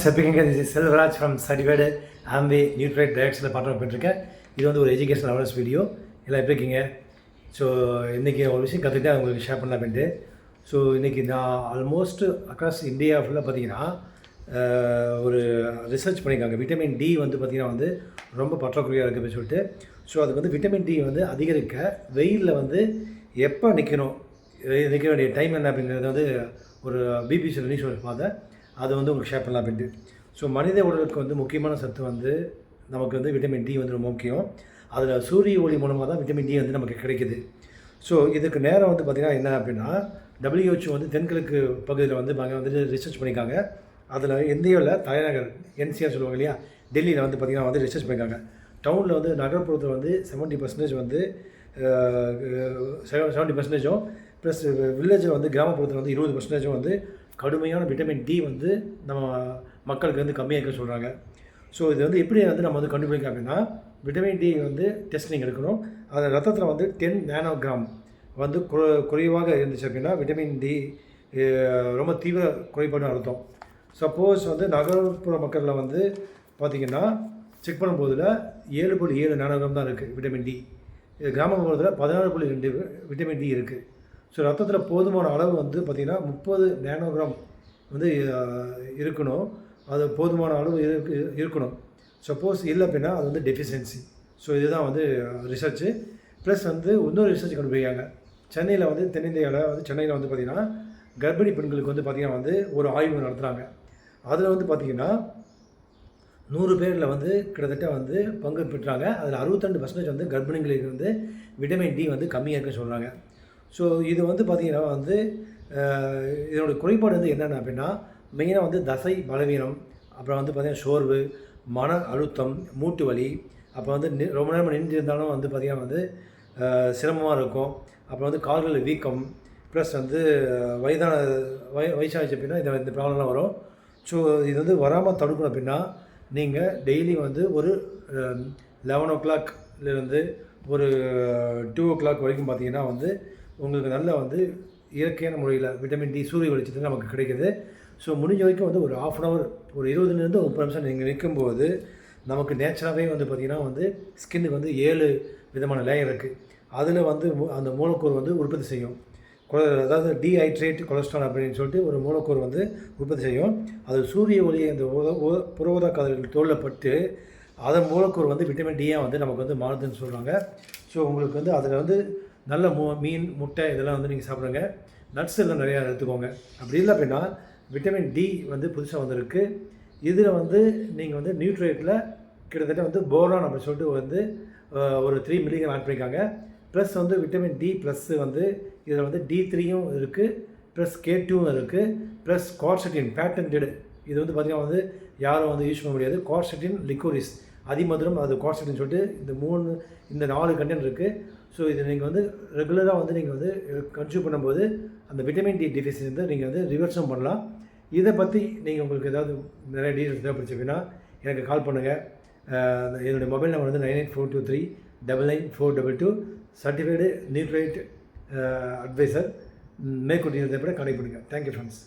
ஸ்டெப்பிங்க this is Selvaraj from certified Amway நியூட்ரேட் டைரக்ஷனில் partner பண்ணிருக்கேன் இது வந்து ஒரு எஜுகேஷன் அவேர்னஸ் வீடியோ எல்லாம் எப்படி இருக்கீங்க ஸோ இன்றைக்கி ஒரு விஷயம் கற்றுக்கிட்டு உங்களுக்கு ஷேர் பண்ண அப்படின்ட்டு. ஸோ இன்றைக்கி நான் ஆல்மோஸ்ட் அக்ராஸ் இந்தியா ஃபுல்லாக பார்த்தீங்கன்னா ஒரு ரிசர்ச் பண்ணியிருக்காங்க. விட்டமின் டி வந்து பார்த்திங்கன்னா வந்து ரொம்ப பற்றாக்குறையாக இருக்குது அப்படின்னு சொல்லிட்டு. ஸோ அதுக்கு வந்து விட்டமின் டி வந்து அதிகரிக்க வெயிலில் வந்து எப்போ நிற்கணும் நிற்க வேண்டிய டைம் என்ன அப்படிங்கிறது வந்து ஒரு பிபிசி நியூஸ் பார்த்தேன். அது வந்து உங்களுக்கு ஷேர் பண்ணலாம் அப்படின்ட்டு. ஸோ மனித உடலுக்கு வந்து முக்கியமான சத்து வந்து நமக்கு வந்து விட்டமின் டி வந்து ரொம்ப முக்கியம். அதில் சூரிய ஒளி மூலமாக தான் விட்டமின் டி வந்து நமக்கு கிடைக்குது. ஸோ இதுக்கு நேரம் வந்து பார்த்திங்கன்னா என்ன அப்படின்னா WHO வந்து தென்கிழக்கு பகுதியில் வந்து அங்கே வந்துட்டு ரிசர்ச் பண்ணியிருக்காங்க அதில் இந்தியாவில் தலைநகர் என்சிஆர் சொல்லுவாங்க இல்லையா? டெல்லியில் வந்து பார்த்திங்கன்னா வந்து ரிசர்ச் பண்ணியிருக்காங்க டவுனில் வந்து நகர்ப்புறத்தில் வந்து செவன்ட்டி பர்சன்டேஜ் வந்து செவன்ட்டி பர்சன்டேஜும் ப்ளஸ் வில்லேஜில் வந்து கிராமப்புறத்தில் வந்து இருபது பர்சன்டேஜும் வந்து கடுமையான விட்டமின் டி வந்து நம்ம மக்களுக்கு வந்து கம்மியாக இருக்க சொல்கிறாங்க ஸோ இது வந்து எப்படி வந்து நம்ம வந்து கண்டுபிடிக்க அப்படின்னா விட்டமின் டி வந்து டெஸ்டிங் எடுக்கணும். அந்த ரத்தத்தில் வந்து டென் நேனோகிராம் வந்து குறை குறைவாக இருந்துச்சு அப்படின்னா விட்டமின் டி ரொம்ப தீவிர குறைபாடு அர்த்தம். சப்போஸ் வந்து நகர்ப்புற மக்களில் வந்து பார்த்திங்கன்னா செக் பண்ணும்போதில் ஏழு புள்ளி ஏழு நேனோகிராம் தான் இருக்குது விட்டமின் டி கிராமப்புறத்தில் பதினாறு புள்ளி ரெண்டு விட்டமின் டி இருக்குது ஸோ ரத்தத்தில் போதுமான அளவு வந்து பார்த்திங்கன்னா முப்பது நேனோகிராம் வந்து இருக்கணும். அது போதுமான அளவு இருக்கு இருக்கணும். சப்போஸ் இல்லை அப்படின்னா அது வந்து டெஃபிஷியன்சி ஸோ இதுதான் வந்து ரிசர்ச்சு ப்ளஸ் வந்து இன்னொரு ரிசர்ச் கொண்டு போயிருக்காங்க சென்னையில் வந்து தென்னிந்தியாவில் வந்து சென்னையில் வந்து பார்த்திங்கன்னா கர்ப்பிணி பெண்களுக்கு வந்து பார்த்திங்கன்னா வந்து ஒரு ஆய்வு நடத்துகிறாங்க அதில் வந்து பார்த்திங்கன்னா நூறு பேரில் வந்து கிட்டத்தட்ட வந்து பங்கு பெற்றாங்க. அதில் அறுபத்தெண்டு பர்சன்டேஜ் வந்து கர்ப்பிணிகளுக்கு வந்து விட்டமின் டி வந்து கம்மியாக இருக்குன்னு சொல்கிறாங்க ஸோ இது வந்து பார்த்திங்கன்னா வந்து இதனுடைய குறைபாடு வந்து என்னென்ன அப்படின்னா மெயினாக வந்து தசை பலவீனம் அப்புறம் வந்து பார்த்திங்கன்னா சோர்வு மன அழுத்தம் மூட்டு வலி அப்புறம் வந்து ரொம்ப நேரம் நின்று இருந்தாலும் வந்து பார்த்திங்கன்னா வந்து சிரமமாக இருக்கும். அப்புறம் வந்து கால்கள் வீக்கம் ப்ளஸ் வந்து வயதான வய வயசாகிச்சு அப்படின்னா இந்த இந்த ப்ராப்ளம்லாம் வரும். ஸோ இது வந்து வராமல் தடுக்கணும் அப்படின்னா நீங்கள் டெய்லி வந்து ஒரு லெவன் ஓ கிளாக்லேருந்து ஒரு டூ ஓ கிளாக் வரைக்கும் பார்த்தீங்கன்னா வந்து உங்களுக்கு நல்ல வந்து இயற்கையான முறையில் விட்டமின் டி சூரிய வெளிச்சத்தில் நமக்கு கிடைக்குது. ஸோ முடிஞ்ச வரைக்கும் வந்து ஒரு ஆஃப் அன் ஹவர் ஒரு இருபதுலேருந்து முப்பது நிமிஷம் நீங்கள் நிற்கும்போது நமக்கு நேச்சராகவே வந்து பார்த்திங்கன்னா வந்து ஸ்கின்னுக்கு வந்து ஏழு விதமான லேயர் இருக்குது அதில் வந்து அந்த மூலக்கூறு வந்து உற்பத்தி செய்யும். அதாவது டீஹைட்ரேட் கொலஸ்ட்ரால் அப்படின்னு சொல்லிட்டு ஒரு மூலக்கூறு வந்து உற்பத்தி செய்யும். அது சூரிய ஒளியை அந்த உத- உ- புறஊதா கதிர்கள் தோலில் பட்டு அதன் மூலக்கூறு வந்து விட்டமின் டியாக வந்து நமக்கு வந்து மாறுதுன்னு சொல்கிறாங்க ஸோ உங்களுக்கு வந்து அதில் வந்து நல்ல மு மீன் முட்டை இதெல்லாம் வந்து நீங்கள் சாப்பிடுங்க. நட்ஸ் எல்லாம் நிறையா எடுத்துக்கோங்க. அப்படி இல்லை அப்படின்னா விட்டமின் டி வந்து புதுசாக வந்திருக்கு. இதில் வந்து நீங்கள் வந்து நியூட்ரேட்டில் கிட்டத்தட்ட வந்து போரான் அப்படின்னு சொல்லிட்டு வந்து ஒரு த்ரீ மில்லிகிராம் ஆட் பண்ணியிருக்காங்க ப்ளஸ் வந்து விட்டமின் டி ப்ளஸ்ஸு வந்து இதில் வந்து டி த்ரீயும் இருக்குது ப்ளஸ் கே டூவும் இருக்குது ப்ளஸ் கார்செட்டின் பேட்டன்டடு இது வந்து பார்த்திங்கன்னா வந்து யாரும் வந்து யூஸ் பண்ண முடியாது. கார்செட்டின் லிக்கோரிஸ் அதிமதுரம் அது கார்செட்டின் சொல்லிட்டு இந்த மூணு இந்த நாலு கண்டென்ட் இருக்குது ஸோ இது நீங்கள் வந்து ரெகுலராக வந்து நீங்கள் வந்து கன்சியூம் பண்ணும்போது அந்த விட்டமின் டி டெஃபிஷியன்சி வந்து நீங்கள் வந்து ரிவர்ஸும் பண்ணலாம். இதை பற்றி நீங்கள் உங்களுக்கு ஏதாவது நிறைய டீட்டெயில்ஸ் தேவைப்படுச்சுன்னா அப்படின்னா எனக்கு கால் பண்ணுங்கள் என்னுடைய மொபைல் நம்பர் வந்து nine eight four two three double nine four double two certified nutrition advisor மேற்கொண்டு தேவைப்பட கனெக்ட் பண்ணுங்கள் தேங்க்யூ ஃப்ரெண்ட்ஸ்